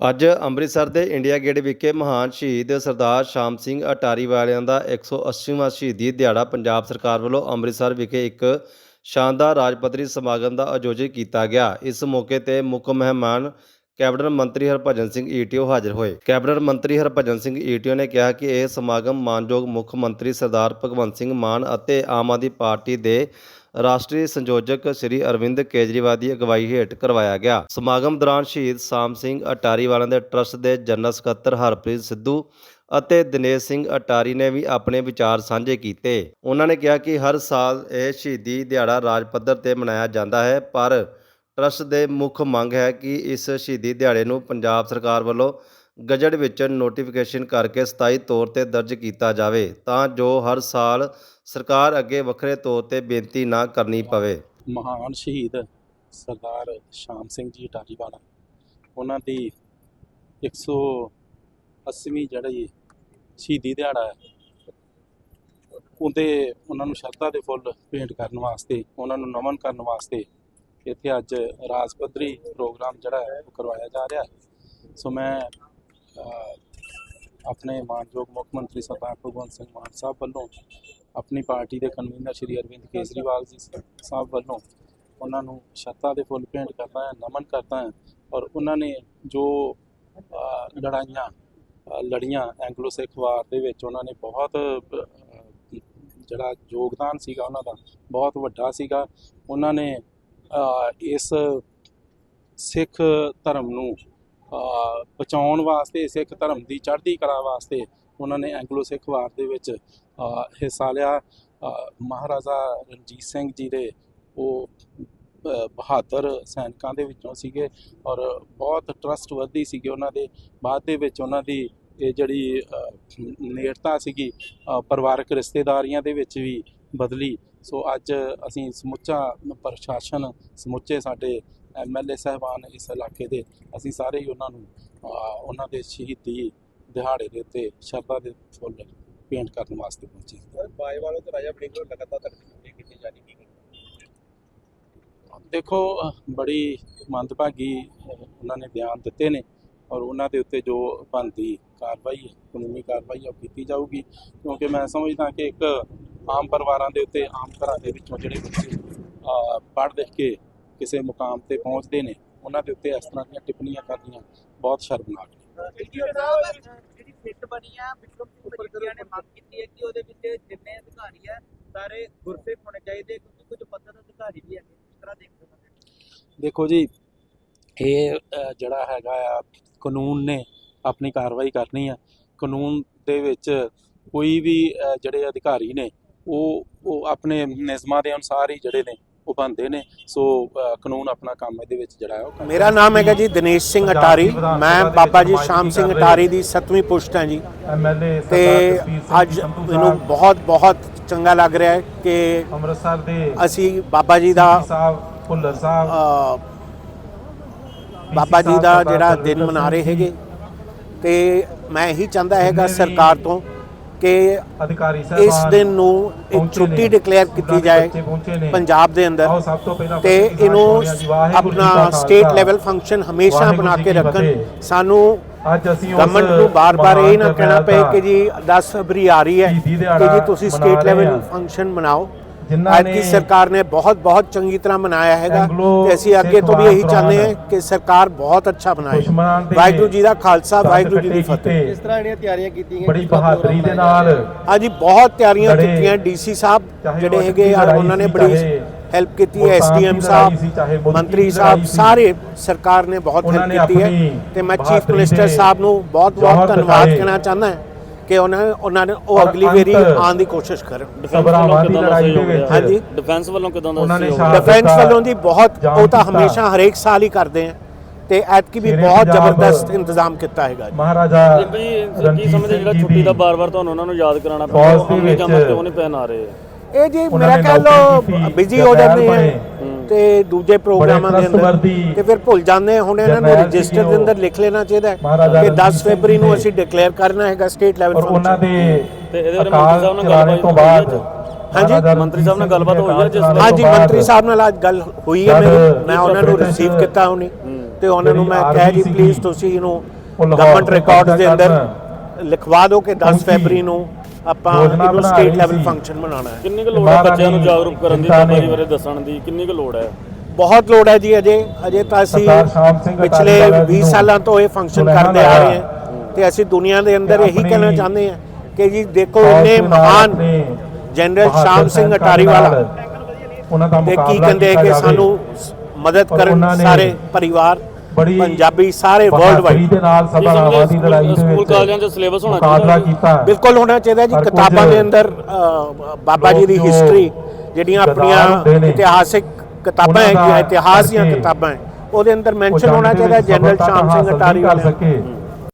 ਅੱਜ ਅੰਮ੍ਰਿਤਸਰ ਦੇ India gate ਵਿਖੇ ਮਹਾਨ ਸ਼ਹੀਦ ਸਰਦਾਰ ਸ਼ਾਮ ਸਿੰਘ ਅਟਾਰੀ ਵਾਲਿਆਂ ਦਾ 180ਵਾਂ ਸ਼ਹੀਦੀ ਦਿਹਾੜਾ ਪੰਜਾਬ ਸਰਕਾਰ ਵੱਲੋਂ ਅੰਮ੍ਰਿਤਸਰ ਵਿਖੇ ਇੱਕ ਸ਼ਾਨਦਾਰ ਰਾਜ ਪੱਧਰੀ ਸਮਾਗਮ ਦਾ ਆਯੋਜਨ ਕੀਤਾ ਗਿਆ। ਇਸ ਮੌਕੇ ਤੇ ਮੁੱਖ ਮਹਿਮਾਨ ਕੈਬਨਿਟ ਮੰਤਰੀ ਹਰਭਜਨ ਸਿੰਘ ਈਟੀਓ ਹਾਜ਼ਰ ਹੋਏ। ਕੈਬਨਿਟ ਮੰਤਰੀ ਹਰਭਜਨ ਸਿੰਘ ਈਟੀਓ ਨੇ ਕਿਹਾ ਕਿ ਇਹ ਸਮਾਗਮ ਮਾਨਯੋਗ ਮੁੱਖ ਮੰਤਰੀ ਸਰਦਾਰ ਭਗਵੰਤ ਸਿੰਘ ਮਾਨ ਅਤੇ ਆਮ ਆਦਮੀ ਪਾਰਟੀ ਦੇ ਰਾਸ਼ਟਰੀ ਸੰਯੋਜਕ ਸ੍ਰੀ ਅਰਵਿੰਦ ਕੇਜਰੀਵਾਲ ਦੀ ਅਗਵਾਈ ਹੇਠ ਕਰਵਾਇਆ ਗਿਆ। ਸਮਾਗਮ ਦੌਰਾਨ ਸ਼ਹੀਦ ਸਾਮ ਸਿੰਘ ਅਟਾਰੀ ਵਾਲਿਆਂ ਦੇ ਟਰਸਟ ਦੇ ਜਨਰਲ ਸਕੱਤਰ ਹਰਪ੍ਰੀਤ ਸਿੱਧੂ ਅਤੇ ਦਿਨੇਸ਼ ਸਿੰਘ ਅਟਾਰੀ ਨੇ ਵੀ ਆਪਣੇ ਵਿਚਾਰ ਸਾਂਝੇ ਕੀਤੇ। ਉਹਨਾਂ ਨੇ ਕਿਹਾ ਕਿ ਹਰ ਸਾਲ ਇਹ ਸ਼ਹੀਦੀ ਦਿਹਾੜਾ ਰਾਜ ਪੱਧਰ ਤੇ ਮਨਾਇਆ ਜਾਂਦਾ ਹੈ, ਪਰ ਟਰਸਟ ਦੇ ਮੁੱਖ ਮੰਗ ਹੈ ਕਿ ਇਸ ਸ਼ਹੀਦੀ ਦਿਹਾੜੇ ਨੂੰ ਪੰਜਾਬ ਸਰਕਾਰ ਵੱਲੋਂ ਗਜਟ ਵਿੱਚ ਨੋਟੀਫਿਕੇਸ਼ਨ ਕਰਕੇ ਸਥਾਈ ਤੌਰ ਤੇ ਦਰਜ ਕੀਤਾ ਜਾਵੇ ਤਾਂ ਜੋ ਹਰ ਸਾਲ ਸਰਕਾਰ ਅੱਗੇ ਵੱਖਰੇ ਤੌਰ ਤੇ ਬੇਨਤੀ ਨਾ ਕਰਨੀ ਪਵੇ। ਮਹਾਨ ਸ਼ਹੀਦ ਸਰਦਾਰ ਸ਼ਾਮ ਸਿੰਘ ਜੀ ਟਾਲੀਵਾਲਾ, ਉਹਨਾਂ ਦੀ 180ਵੀਂ ਜਿਹੜੀ ਸ਼ਹੀਦੀ ਦਿਹਾੜਾ ਹੈ, ਉਹਦੇ ਉਹਨਾਂ ਨੂੰ ਸ਼ਰਧਾ ਦੇ ਫੁੱਲ ਭੇਂਟ ਕਰਨ ਵਾਸਤੇ, ਉਹਨਾਂ ਨੂੰ ਨਮਨ ਕਰਨ ਵਾਸਤੇ ਇੱਥੇ ਅੱਜ ਰਾਜ ਪੱਧਰੀ ਪ੍ਰੋਗਰਾਮ ਜਿਹੜਾ ਹੈ ਉਹ ਕਰਵਾਇਆ ਜਾ ਰਿਹਾ ਹੈ। ਸੋ ਮੈਂ ਆਪਣੇ ਮਾਨਯੋਗ ਮੁੱਖ ਮੰਤਰੀ ਸਰਦਾਰ ਭਗਵੰਤ ਸਿੰਘ ਮਾਨ ਸਾਹਿਬ ਵੱਲੋਂ ਆਪਣੀ ਪਾਰਟੀ ਦੇ ਕਨਵੀਨਰ ਸ਼੍ਰੀ ਅਰਵਿੰਦ ਕੇਜਰੀਵਾਲ ਜੀ ਸਾਹਿਬ ਵੱਲੋਂ ਉਹਨਾਂ ਨੂੰ ਸ਼ਰਧਾ ਦੇ ਫੁੱਲ ਭੇਂਟ ਕਰਦਾ ਹੈ, ਨਮਨ ਕਰਦਾ ਹੈ ਔਰ ਉਹਨਾਂ ਨੇ ਜੋ ਲੜਾਈਆਂ ਲੜੀਆਂ ਐਂਗਲੋ ਸਿੱਖ ਵਾਰ ਦੇ ਵਿੱਚ ਉਹਨਾਂ ਨੇ ਬਹੁਤ ਜਿਹੜਾ ਯੋਗਦਾਨ ਸੀਗਾ ਉਹਨਾਂ ਦਾ, ਬਹੁਤ ਵੱਡਾ ਸੀਗਾ। ਉਹਨਾਂ ਨੇ ਇਸ ਸਿੱਖ ਧਰਮ ਨੂੰ ਬਚਾਉਣ ਵਾਸਤੇ, ਸਿੱਖ ਧਰਮ ਦੀ ਚੜ੍ਹਦੀ ਕਲਾ ਵਾਸਤੇ ਉਹਨਾਂ ਨੇ ਐਂਗਲੋ ਸਿੱਖ ਵਾਰ ਦੇ ਵਿੱਚ ਹਿੱਸਾ ਲਿਆ। ਮਹਾਰਾਜਾ ਰਣਜੀਤ ਸਿੰਘ ਜੀ ਦੇ ਉਹ ਬਹਾਦਰ ਸੈਨਿਕਾਂ ਦੇ ਵਿੱਚੋਂ ਸੀਗੇ ਔਰ ਬਹੁਤ ਟਰਸਟਵਰਦੀ ਸੀਗੇ ਉਹਨਾਂ ਦੇ। ਬਾਅਦ ਦੇ ਵਿੱਚ ਉਹਨਾਂ ਦੀ ਇਹ ਜਿਹੜੀ ਨੇੜਤਾ ਸੀਗੀ ਪਰਿਵਾਰਕ ਰਿਸ਼ਤੇਦਾਰੀਆਂ ਦੇ ਵਿੱਚ ਵੀ ਬਦਲੀ। ਸੋ ਅੱਜ ਅਸੀਂ ਸਮੁੱਚਾ ਪ੍ਰਸ਼ਾਸਨ ਸਮੁੱਚੇ ਸਾਡੇ ਐਮਐਲਏ ਸਾਹਿਬਾਨ ਇਸ ਇਲਾਕੇ ਦੇ ਅਸੀਂ ਸਾਰੇ ਹੀ ਉਹਨਾਂ ਨੂੰ ਉਹਨਾਂ ਦੇ ਸ਼ਹੀਦੀ ਦਿਹਾੜੇ ਦੇ ਉੱਤੇ ਸ਼ਰਧਾ ਦੇ ਫੁੱਲ ਪੇਂਟ ਕਰਨ ਵਾਸਤੇ ਪਹੁੰਚੇ ਸਰ ਬਾਏ ਵਾਲੋਂ ਤੇ ਰਾਜਾ ਬੜਿੰਗ ਨੂੰ ਲਗਾਤਾਰ ਕੀਤੀ ਜਾਣੀ ਕੀ ਦੇਖੋ ਬੜੀ ਮੰਦਭਾਗੀ ਉਹਨਾਂ ਨੇ ਬਿਆਨ ਦਿੱਤੇ ਨੇ ਔਰ ਉਹਨਾਂ ਦੇ ਉੱਤੇ ਜੋ ਬਣਦੀ ਕਾਰਵਾਈ ਹੈ ਕਾਨੂੰਨੀ ਕਾਰਵਾਈ ਉਹ ਕੀਤੀ ਜਾਊਗੀ। ਕਿਉਂਕਿ ਮੈਂ ਸਮਝਦਾ ਕਿ ਇੱਕ ਆਮ ਪਰਿਵਾਰਾਂ ਦੇ ਉੱਤੇ ਆਮ ਘਰਾਂ ਦੇ ਵਿੱਚੋਂ ਜਿਹੜੇ ਬੱਚੇ ਪੜ੍ਹ ਲਿਖ ਕੇ ਕਿਸੇ ਮੁਕਾਮ ਤੇ ਪਹੁੰਚਦੇ ਨੇ ਉਹਨਾਂ ਦੇ ਉੱਤੇ ਇਸ ਤਰ੍ਹਾਂ ਦੀਆਂ ਟਿੱਪਣੀਆਂ ਕਰਨੀਆਂ ਬਹੁਤ ਸ਼ਰਮਨਾਕ ਨੇ। ਜਿਹੜੀ ਫਿੱਟ ਬਣੀ ਆ ਵਿਕਰਮ ਸਿੰਘ ਮਜੀਠੀਆ ਨੇ ਮੰਗ ਕੀਤੀ ਹੈ ਕਿ ਉਹਦੇ ਵਿੱਚ ਜਿੰਨੇ ਅਧਿਕਾਰੀ ਆ ਸਾਰੇ ਗੁਰਸਿੱਖ ਹੋਣੇ ਚਾਹੀਦੇ ਕਿਉਂਕਿ ਕੁਝ ਪੱਤਰ ਅਧਿਕਾਰੀ ਵੀ ਹੈਗੇ ਇਸ ਤਰ੍ਹਾਂ ਦੇਖਦੇ ਹੋ ਦੇਖੋ ਜੀ ਇਹ ਜਿਹੜਾ ਹੈਗਾ ਆ ਕਾਨੂੰਨ ਨੇ ਆਪਣੀ ਕਾਰਵਾਈ ਕਰਨੀ ਆ। ਕਾਨੂੰਨ ਦੇ ਵਿੱਚ ਕੋਈ ਵੀ ਜਿਹੜੇ ਅਧਿਕਾਰੀ ਨੇ ਉਹ ਉਹ ਆਪਣੇ ਨਿਯਮਾਂ ਦੇ ਅਨੁਸਾਰ ਹੀ ਜਿਹੜੇ ਨੇ ਉਹ ਬੰਦੇ ਨੇ। ਸੋ ਕਾਨੂੰਨ ਆਪਣਾ ਕੰਮ ਇਹਦੇ ਵਿੱਚ ਜਿਹੜਾ ਹੈ ਉਹ। ਮੇਰਾ ਨਾਮ ਹੈਗਾ ਜੀ ਦਿਨੇਸ਼ ਸਿੰਘ ਅਟਾਰੀ। ਮੈਂ ਬਾਬਾ ਜੀ ਸ਼ਾਮ ਸਿੰਘ ਅਟਾਰੀ ਦੀ 7ਵੀਂ ਪੁਸ਼ਤ ਹਾਂ ਜੀ। ਐਮਐਲਏ ਤੇ ਅੱਜ ਮੈਨੂੰ ਬਹੁਤ ਬਹੁਤ ਚੰਗਾ ਲੱਗ ਰਿਹਾ ਹੈ ਕਿ ਅੰਮ੍ਰਿਤਸਰ ਦੇ ਅਸੀਂ ਬਾਬਾ ਜੀ ਦਾ ਸਾਹਿਬ ਭੁੱਲਰ ਸਾਹਿਬ ਬਾਬਾ ਜੀ ਦਾ ਜਿਹੜਾ ਦਿਨ ਮਨਾ ਰਹੇ ਹੈਗੇ। ਤੇ ਮੈਂ ਇਹੀ ਚਾਹੁੰਦਾ ਹੈਗਾ ਸਰਕਾਰ ਤੋਂ ਕਿ ਅਧਿਕਾਰੀ ਸਾਹਿਬਾਨ ਇਸ ਦਿਨ ਨੂੰ ਇੱਕ ਛੁੱਟੀ ਡਿਕਲੇਅਰ ਕੀਤੀ ਜਾਏ। ਪੰਜਾਬ ਦੇ ਅੰਦਰ ਤੋਂ ਇਹਨੂੰ ਆਪਣਾ ਸਟੇਟ ਲੈਵਲ ਫੰਕਸ਼ਨ ਹਮੇਸ਼ਾ ਬਣਾ ਕੇ ਰੱਖਣ। ਸਾਨੂੰ ਅੱਜ ਅਸੀਂ ਗਵਰਨਮੈਂਟ ਨੂੰ ਬਾਰ-ਬਾਰ ਇਹ ਨਾ ਕਹਿਣਾ ਪਏ ਕਿ ਜੀ 10 ਫਰਵਰੀ ਆ ਰਹੀ ਹੈ ਕਿ ਜੀ ਤੁਸੀਂ ਸਟੇਟ ਲੈਵਲ। ਫੰਕਸ਼ਨ ਮਨਾਓ ਜਿਨ੍ਹਾਂ ਅੱਜ ਦੀ ਨੇ ਸਰਕਾਰ ਨੇ ਬਹੁਤ ਬਹੁਤ ਚੰਗੀ ਤਰ੍ਹਾਂ ਮਨਾਇਆ ਹੈਗਾ ਤੇ ਅਸੀਂ ਅੱਗੇ ਤੋਂ ਵੀ ਇਹੀ ਚਾਹੁੰਦੇ ਹਾਂ ਕਿ ਸਰਕਾਰ ਬਹੁਤ ਅੱਛਾ ਬਣਾਏ ਵਾਹਿਗੁਰੂ ਜੀ ਦਾ ਖਾਲਸਾ ਵਾਹਿਗੁਰੂ ਜੀ ਦੀ ਫਤਿਹ ਕੀਤੇ। ਤਰ੍ਹਾਂ ਜਿਹੜੀਆਂ ਤਿਆਰੀਆਂ ਕੀਤੀਆਂ ਬੜੀ ਬਹਾਦਰੀ ਦੇ ਨਾਲ ਹਾਂਜੀ ਬਹੁਤ ਤਿਆਰੀਆਂ। ਕੀਤੀਆਂ ਡੀਸੀ ਸਾਹਿਬ ਜਿਹੜੇ ਹੈਗੇ ਉਹਨਾਂ ਨੇ ਬੜੀ ਹੈਲਪ ਕੀਤੀ ਹੈ ਐਸਡੀਐਮ ਸਾਹਿਬ ਮੰਤਰੀ ਸਾਹਿਬ। ਸਾਰੇ ਸਰਕਾਰ ਨੇ ਬਹੁਤ ਹੈਲਪ ਕੀਤੀ ਹੈ ਤੇ ਮੈਂ ਚੀਫ ਮਿਨਿਸਟਰ ਸਾਹਿਬ ਨੂੰ ਬਹੁਤ ਬਹੁਤ ਧੰਨਵਾਦ। ਕਹਿਣਾ ਚਾਹੁੰਦਾ ਹਾਂ ਕਿ ਉਹਨਾਂ ਉਹਨਾਂ ਨੇ ਉਹ ਅਗਲੀ ਵਾਰੀ ਆਉਣ ਦੀ ਕੋਸ਼ਿਸ਼ ਕਰਨ। ਸਬਰਾਵਾਂ ਦੀ ਲੜਾਈ ਦੇ ਵਿੱਚ। ਹਾਂਜੀ। ਡਿਫੈਂਸ ਵੱਲੋਂ ਕਿਦਾਂ ਦਾ ਡਿਫੈਂਸ ਵੱਲੋਂ ਦੀ ਬਹੁਤ ਉਹ ਤਾਂ ਕੀਤਾ। ਹਮੇਸ਼ਾ ਹਰੇਕ ਸਾਲ ਹੀ ਕਰਦੇ ਆ। ਤੇ ਐਤਕੀ ਵੀ ਬਹੁਤ ਜ਼ਬਰਦਸਤ ਇੰਤਜ਼ਾਮ ਕੀਤਾ ਹੈਗਾ ਜੀ। ਮਹਾਰਾਜਾ ਜੀ ਸਮਝਦੇ ਜਿਹੜਾ ਛੁੱਟੀ ਦੀ ਬਾਰ-ਬਾਰ ਤੁਹਾਨੂੰ ਉਹਨਾਂ ਨੂੰ ਯਾਦ ਕਰਾਉਣਾ ਫੌਜ ਦੇ ਹਮੇ ਵਿੱਚ ਜਮਾ ਕਿਉਂ ਨਹੀਂ ਪਹਿਨ ਆ ਰਹੇ ਇਹ ਜੀ ਮੇਰਾ ਕਹਿ ਲੋ ਬਿਜ਼ੀ ਹੋ ਜਾਂਦੇ ਆ। ਤੇ ਦੂਜੇ ਪ੍ਰੋਗਰਾਮਾਂ ਦੇ ਅੰਦਰ ਤੇ ਫਿਰ ਭੁੱਲ ਜਾਂਦੇ। ਹੁਣ ਇਹਨਾਂ ਨੂੰ ਰਜਿਸਟਰ ਦੇ ਅੰਦਰ। ਲਿਖ ਲੈਣਾ ਚਾਹੀਦਾ ਕਿ ਰਣਜੀਤ 10 ਸਿੰਘ ਫਰਵਰੀ ਨੂੰ ਅਸੀਂ ਡਿਕਲੇਅਰ ਕਰਨਾ ਹੈਗਾ ਸਟੇਟ ਲੈਵਲ ਔਰ ਉਹਨਾਂ ਦੇ ਤੇ ਇਹਦੇ ਬਾਰੇ ਮੰਤਰੀ ਸਾਹਿਬ ਨਾਲ ਗੱਲਬਾਤ ਤੋਂ ਹੋਈ ਹੈ ਬਾਅਦ। ਹਾਂਜੀ, ਮੰਤਰੀ ਸਾਹਿਬ ਨਾਲ ਗੱਲਬਾਤ ਹੋਈ ਹੈ ਜਿਸ ਅਕਾਲ ਹਾਂਜੀ ਚਲਾਣੇ ਤੋਂ ਮੰਤਰੀ ਬਾਅਦ ਸਾਹਿਬ ਨਾਲ ਅੱਜ ਗੱਲ ਹੋਈ ਹੈ ਮੇਰੀ ਮੈਂ ਉਹਨਾਂ ਨੂੰ ਰਿਸੀਵ ਕੀਤਾ ਉਹਨੇ ਤੇ ਉਹਨਾਂ ਨੂੰ ਮੈਂ ਕਿਹਾ ਜੀ ਪਲੀਜ਼ ਤੁਸੀਂ ਇਹਨੂੰ ਗਵਰਨਮੈਂਟ ਰਿਕਾਰਡਸ ਦੇ ਅੰਦਰ। ਲਿਖਵਾ ਦਿਓ ਕਿ 10 ਕਿਉਂਕਿ ਫੈਬਰੀ ਨੂੰ ਆਪਾਂ ਯੋਜਨਾ ਇਹਨੂੰ ਬਣਾ ਸਟੇਟ ਰਹੀ ਲੈਵਲ ਸੀ। ਫੰਕਸ਼ਨ ਮਨਾਉਣਾ ਹੈ ਕਿੰਨੀ ਕੁ ਲੋੜ ਹੈ ਬੱਚਿਆਂ ਨੂੰ ਜਾਗਰੂਕ ਕਰਨ ਦੀ ਨੇ। ਬਾਰੇ ਦੱਸਣ ਦੀ ਕਿੰਨੀ ਕੁ ਲੋੜ ਹੈ ਬਹੁਤ ਲੋੜ ਹੈ ਜੀ ਅਜੇ ਅਜੇ ਤਾਂ ਅਸੀਂ ਸਰਦਾਰ ਸ਼ਾਮ ਸਿੰਘ ਅਟਾਰੀ ਪਿਛਲੇ ਵਾਲਾ 20 ਜੀ ਨੂੰ ਸਾਲਾਂ ਤੋਂ ਇਹ ਫੰਕਸ਼ਨ ਕਰਦੇ ਆ। ਰਹੇ ਹਾਂ ਤੇ ਅਸੀਂ ਦੁਨੀਆ ਦੇ ਅੰਦਰ ਇਹੀ ਆਪਣੀ ਕਹਿਣਾ ਚਾਹੁੰਦੇ ਹਾਂ ਕਿ ਜੀ ਦੇਖੋ ਇੰਨੇ ਮਹਾਨ ਜਨਰਲ ਸ਼ਾਮ ਸਿੰਘ ਸੈਨਿਕਾਂ ਅਟਾਰੀ ਵਾਲਾ ਨਾਲ ਉਹਨਾਂ ਦਾ ਤੇ ਕੀ ਮੁਕਾਬਲਾ ਕਹਿੰਦੇ ਕਿ। ਸਾਨੂੰ ਸ- ਮਦਦ ਕਰਨ ਉਹਨਾਂ ਨੇ ਸਾਰੇ ਪਰਿਵਾਰ ਬੜੀ ਪੰਜਾਬੀ ਸਾਰੇ ਵਰਲਡ ਵਾਈਡ ਦੇ ਨਾਲ ਸਭਰਾਵਾਂ ਦੀ ਲੜਾਈ ਦੇ ਸਕੂਲ ਵਿੱਚ ਕਾਲਜਾਂ 'ਚ ਸਿਲੇਬਸ ਹੋਣਾ ਚਾਹੀਦਾ। ਕੀਤਾ ਬਿਲਕੁਲ ਹੋਣਾ ਚਾਹੀਦਾ ਜੀ ਕਿਤਾਬਾਂ ਦੇ ਅੰਦਰ ਬਾਬਾ ਜੀ ਦੀ ਹਿਸਟਰੀ ਜਿਹੜੀਆਂ ਆਪਣੀਆਂ ਇਤਿਹਾਸਿਕ ਕਿਤਾਬਾਂ ਹੈਗੀਆਂ ਇਤਿਹਾਸ ਦੀਆਂ ਕਿਤਾਬਾਂ ਹੈ ਉਹਦੇ ਅੰਦਰ ਮੈਂਸ਼ਨ ਹੋਣਾ ਚਾਹੀਦਾ ਜਨਰਲ ਸ਼ਾਮ ਸਿੰਘ ਅਟਾਰੀ ਵਾਲੇ ਸਕੇ।